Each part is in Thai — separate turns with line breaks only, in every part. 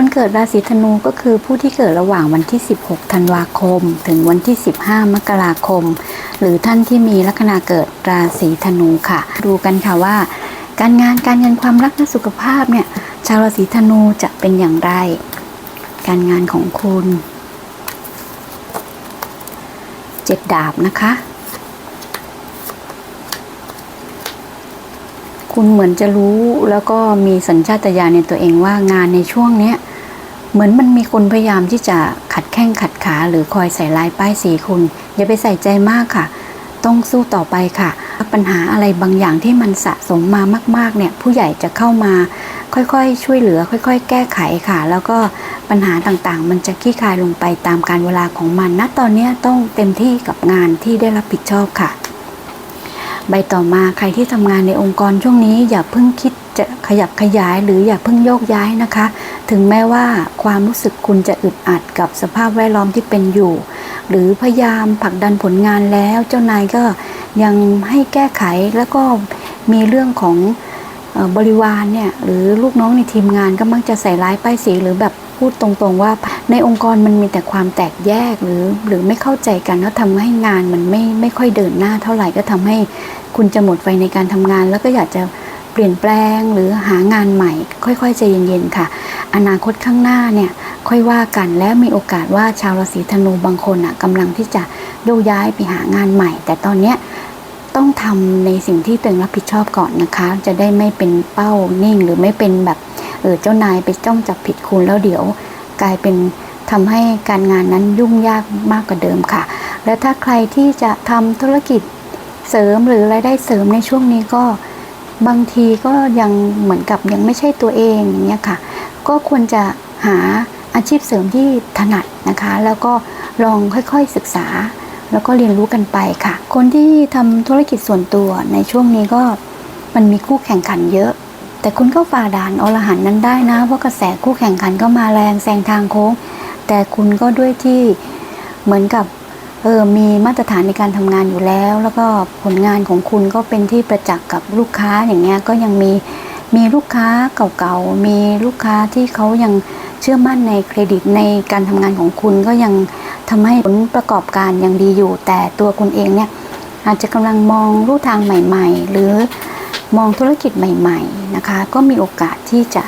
คนเกิดราศีธนูก็คือผู้ที่เกิดระหว่างวันที่ 16 ธันวาคม ถึงวันที่ 15 มกราคม หรือท่านที่มีลัคนาเกิดราศีธนูค่ะ ดูกันค่ะว่า การงานการเงินความรักและสุขภาพเนี่ยชาวราศีธนูจะเป็นอย่างไร การงานของคุณเจ็ดดาบนะคะ คุณเหมือนจะรู้แล้วก็มีสัญชาตญาณในตัวเองว่างานในช่วงเนี้ย เหมือนมันมีคนพยายามที่จะขัดแข้งขัดขาหรือคอยใส่ลายป้ายสีคุณ อย่าไปใส่ใจมากค่ะ ต้องสู้ต่อไปค่ะ ปัญหาอะไรบางอย่างที่มันสะสมมามากๆเนี่ยผู้ใหญ่จะเข้ามาค่อยๆ ช่วยเหลือ ค่อยๆ แก้ไขค่ะ แล้วก็ปัญหาต่างๆ มันจะคลี่คลายลงไปตามการเวลาของมันณตอนนี้ต้องเต็มที่กับงานที่ได้รับผิดชอบค่ะ ใบต่อมาใครที่ทำงานในองค์กรช่วงนี้ อย่าเพิ่งคิดจะขยับขยายหรืออย่าเพิ่งโยกย้ายนะคะ ถึงแม้ว่าความรู้สึกคุณจะอึดอัดกับสภาพแวดล้อมที่เป็นอยู่ หรือพยายามผลักดันผลงานแล้วเจ้านายก็ยังให้แก้ไขแล้วก็มีเรื่องของบริวารเนี่ยหรือลูกน้องในทีมงานก็มักจะใส่ร้ายป้ายสีหรือแบบพูดตรงๆว่าในองค์กรมันมีแต่ความแตกแยกหรือหรือไม่เข้าใจกันแล้วทำให้งานมันไม่ไม่ค่อยเดินหน้าเท่าไหร่ก็ทำให้คุณจะหมดไฟในการทำงาน แล้วก็อยากจะเปลี่ยนแปลงหรือหางานใหม่ ค่อยๆใจเย็นๆค่ะ อนาคตข้างหน้าเนี่ยค่อยว่ากันและมีโอกาสว่าชาวราศีธนูบางคนอะกำลังที่จะโยกย้ายไปหางานใหม่ แต่ตอนเนี้ยต้องทำในสิ่งที่ตัวเองรับผิดชอบก่อนนะคะ จะได้ไม่เป็นเป้านิ่งหรือไม่เป็นแบบเออเจ้านายไปจ้องจับผิดคุณแล้วเดี๋ยว กลายเป็นทำให้การงานนั้นยุ่งยากมากกว่าเดิมค่ะ และถ้าใครที่จะทำธุรกิจเสริมหรือรายได้เสริมในช่วงนี้ก็บางทีก็ยังเหมือนกับยังไม่ใช่ตัวเองอย่างเงี้ยค่ะ ก็ควรจะหาอาชีพเสริมที่ถนัดนะคะ แล้วก็ลองค่อยๆศึกษา แล้วก็เรียนรู้กันไปค่ะ คนที่ทำธุรกิจส่วนตัวในช่วงนี้ก็มันมีคู่แข่งขันเยอะ แต่คุณก็ฝ่าด่านอรหันนั้นได้นะเพราะกระแสคู่แข่งขันก็มาแรงแซงทางโค้ง แต่คุณก็ด้วยที่เหมือนกับเออมีมาตรฐานในการทำงานอยู่แล้ว แล้วก็ผลงานของคุณก็เป็นที่ประจักษ์กับลูกค้าอย่างเงี้ยก็ยังมี มีลูกค้าเก่าๆ มีลูกค้าที่เขายังเชื่อมั่นในเครดิตในการทำงานของคุณก็ยังทำให้ผลประกอบการยังดีอยู่ แต่ตัวคุณเองเนี่ยอาจจะกำลังมองรูทางใหม่ ๆ หรือมองธุรกิจใหม่ ๆนะคะ ก็มีโอกาสที่จะ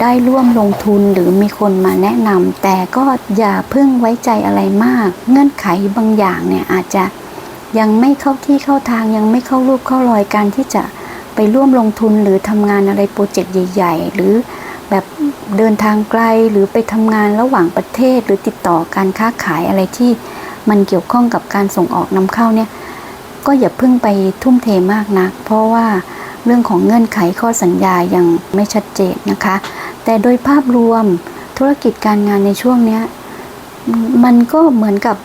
ได้ร่วมลงทุนหรือมีคนมาแนะนำแต่ก็อย่าเพิ่งไว้ใจอะไรมาก เงื่อนไขบางอย่างเนี่ยอาจจะยังไม่เข้าที่เข้าทางยังไม่เข้ารูปเข้ารอยการที่จะ ไปร่วมลงทุนหรือทำงานอะไรโปรเจกต์ใหญ่ ๆ หรือแบบเดินทางไกลหรือไปทำงานระหว่างประเทศ หรือติดต่อการค้าขายอะไรที่มันเกี่ยวข้องกับการส่งออกนำเข้าเนี่ยก็อย่าเพิ่งไปทุ่มเทมากนัก เพราะว่าเรื่องของเงื่อนไขข้อสัญญายังไม่ชัดเจนนะคะ แต่โดยภาพรวมธุรกิจการงานในช่วงนี้มันก็เหมือนกับ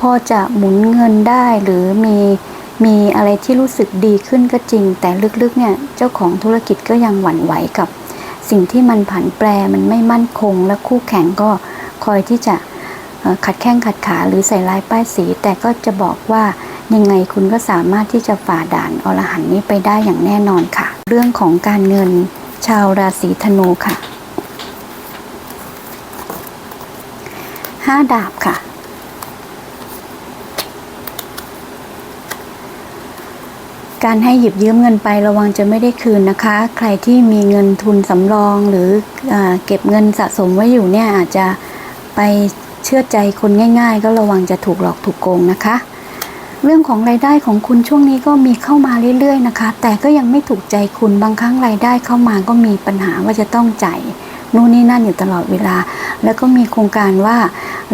พอจะหมุนเงินได้หรือมี มีอะไรที่รู้สึกดีขึ้นก็จริง แต่ลึกๆเนี่ยเจ้าของธุรกิจก็ยังหวั่นไหวกับ สิ่งที่มันผันแปรมันไม่มั่นคง และคู่แข่งก็คอยที่จะขัดแข้งขัดขาหรือใส่ลายป้ายสี แต่ก็จะบอกว่ายังไงคุณก็สามารถที่จะฝ่าด่านอรหันนี้ไปได้อย่างแน่นอนค่ะ เรื่องของการเงินชาวราศีธนูค่ะห้าดาบค่ะ การให้หยิบยืมเงินไประวังจะไม่ได้คืนนะคะ ใครที่มีเงินทุนสำรองหรืออเก็บเงินสะสมไว้อยู่เนี่ยอาจจะไปเชื่อใจคนง่าย ๆ ก็ระวังจะถูกหลอกถูกโกงนะคะ เรื่องของรายได้ของคุณช่วงนี้ก็มีเข้ามาเรื่อยๆนะคะ แต่ก็ยังไม่ถูกใจคุณบางครั้งรายได้เข้ามาก็มีปัญหาว่าจะต้องจ่าย นู่นนี่นั่นอยู่ตลอดเวลา แล้วก็มีโครงการว่า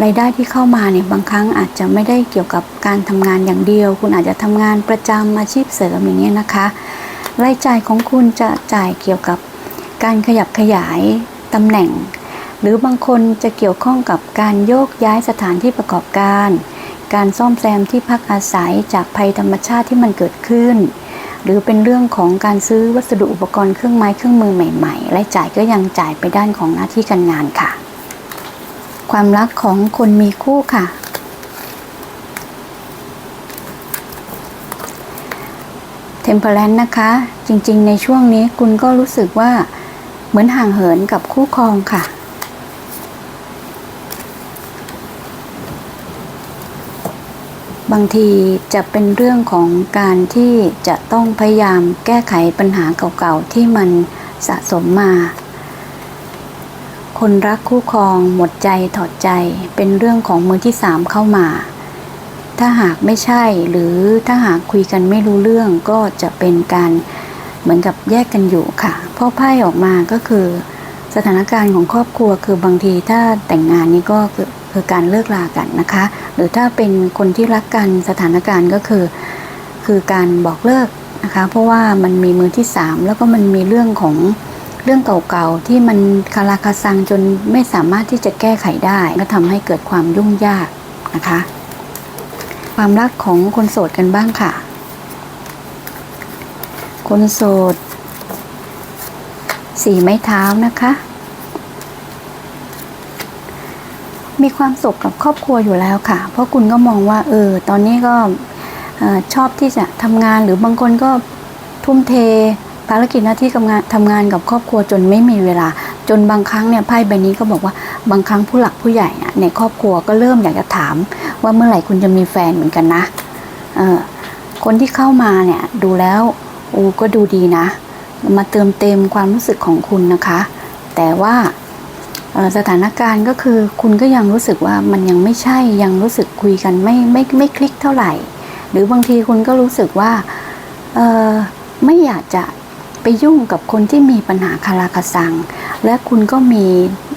รายได้ที่เข้ามาเนี่ยบางครั้งอาจจะไม่ได้เกี่ยวกับการทำงานอย่างเดียว คุณอาจจะทำงานประจำอาชีพเสริมอย่างเงี้ยนะคะ รายจ่ายของคุณจะจ่ายเกี่ยวกับการขยับขยายตำแหน่ง หรือบางคนจะเกี่ยวข้องกับการโยกย้ายสถานที่ประกอบการ การซ่อมแซมที่พักอาศัยจากภัยธรรมชาติที่มันเกิดขึ้น หรือเป็นเรื่องของการซื้อวัสดุอุปกรณ์เครื่องไม้เครื่องมือใหม่ๆรายจ่ายก็ยังจ่ายไปด้านของหน้าที่การงานค่ะ ความรักของคนมีคู่ค่ะ เทมเพลนนะคะ จริงๆ ในช่วงนี้คุณก็รู้สึกว่าเหมือนห่างเหินกับคู่ครองค่ะ บางทีจะเป็นเรื่องของการที่จะต้องพยายามแก้ไขปัญหาเก่าๆที่มันสะสมมา คนรักคู่ครองหมดใจถอดใจเป็นเรื่องของมือที่สามเข้ามา ถ้าหากไม่ใช่หรือถ้าหากคุยกันไม่รู้เรื่องก็จะเป็นการเหมือนกับแยกกันอยู่ค่ะเพราะไพ่ออกมาก็คือ สถานการณ์ของครอบครัวคือบางทีถ้าแต่งงานนี้ก็ คือการเลิกลากันนะคะ หรือถ้าเป็นคนที่รักกันสถานการณ์ก็คือ คือการบอกเลิกนะคะ เพราะว่ามันมีมือที่สามแล้วก็มันมีเรื่องของเรื่องเก่าๆที่มันคาราคาซังจนไม่สามารถที่จะแก้ไขได้ ก็ทำให้เกิดความยุ่งยากนะคะ ความรักของคนโสดกันบ้างค่ะ คนโสดสี่ไม้เท้านะคะ มีความสุขกับครอบครัวอยู่แล้วค่ะ เพราะคุณก็มองว่าเออตอนนี้ก็ชอบที่จะทำงานหรือบางคนก็ทุ่มเทภารกิจหน้าที่ทำงานทำงานกับครอบครัวจนไม่มีเวลา จนบางครั้งเนี่ยไพ่ใบนี้ก็บอกว่าบางครั้งผู้หลักผู้ใหญ่ในครอบครัวก็เริ่มอยากจะถาม ว่าเมื่อไหร่คุณจะมีแฟนเหมือนกันนะเออคนที่เข้ามาเนี่ยดูแล้วอ้ก็ดูดีนะ มาเติมเต็มความรู้สึกของคุณนะคะ แต่ว่า สถานการณ์ก็คือคุณก็ยังรู้สึกว่ามันยังไม่ใช่ยังรู้สึกคุยกันไม่ไม่ไม่คลิกเท่าไหร่ หรือบางทีคุณก็รู้สึกว่าเออไม่อยากจะไปยุ่งกับคนที่มีปัญหาคาราคาซัง และคุณก็มี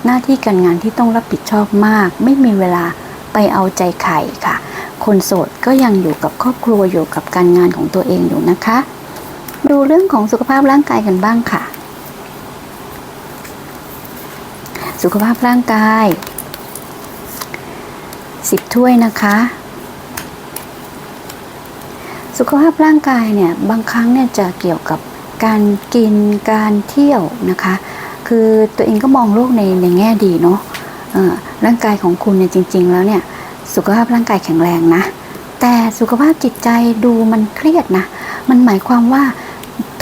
หน้าที่การงานที่ต้องรับผิดชอบมาก ไม่มีเวลาไปเอาใจใครค่ะ คนโสดก็ยังอยู่กับครอบครัวอยู่กับการงานของตัวเองอยู่นะคะ ดูเรื่องของสุขภาพร่างกายกันบ้างค่ะ สุขภาพร่างกายสิบถ้วยนะคะ สุขภาพร่างกายเนี่ยบางครั้งเนี่ยจะเกี่ยวกับการกินการเที่ยวนะคะ คือตัวเองก็มองโลกในในแง่ดีเนาะร่างกายของคุณเนี่ยจริง ๆ แล้วเนี่ยสุขภาพร่างกายแข็งแรงนะ แต่สุขภาพจิตใจดูมันเครียดนะ มันหมายความว่า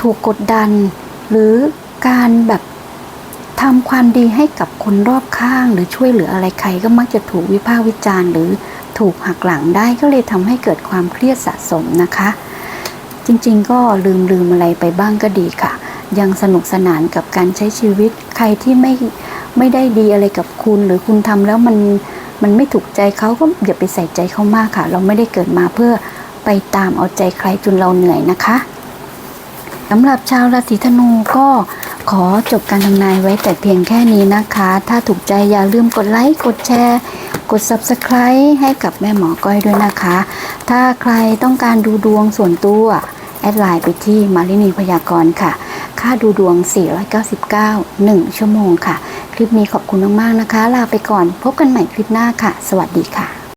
ถูกกดดันหรือการแบบ ทำความดีให้กับคนรอบข้าง หรือช่วยเหลืออะไรใครก็มักจะถูกวิพากษ์วิจารณ์ หรือถูกหักหลังได้ก็เลยทำให้เกิดความเครียดสะสมนะคะ จริงๆ ก็ลืมลืมอะไรไปบ้างก็ดีค่ะ ยังสนุกสนานกับการใช้ชีวิตใครที่ไม่ไม่ได้ดีอะไรกับคุณ หรือคุณทำแล้วมันมันไม่ถูกใจเขาก็อย่าไปใส่ใจเขามากค่ะ เราไม่ได้เกิดมาเพื่อไปตามเอาใจใครจนเราเหนื่อยนะคะสำหรับชาวราศีธนูก็ ขอจบการทำนายไว้แต่เพียงแค่นี้นะคะ ถ้าถูกใจอย่าลืมกดไลค์ กดแชร์ กด Subscribe ให้กับแม่หมอก้อยด้วยนะคะ ถ้าใครต้องการดูดวงส่วนตัว แอดไลน์ไปที่มารินีพยากรณ์ค่ะ ค่าดูดวง 499 1 ชั่วโมงค่ะ คลิปนี้ขอบคุณมาก ๆ นะคะ ลาไปก่อน พบกันใหม่คลิปหน้าค่ะ สวัสดีค่ะ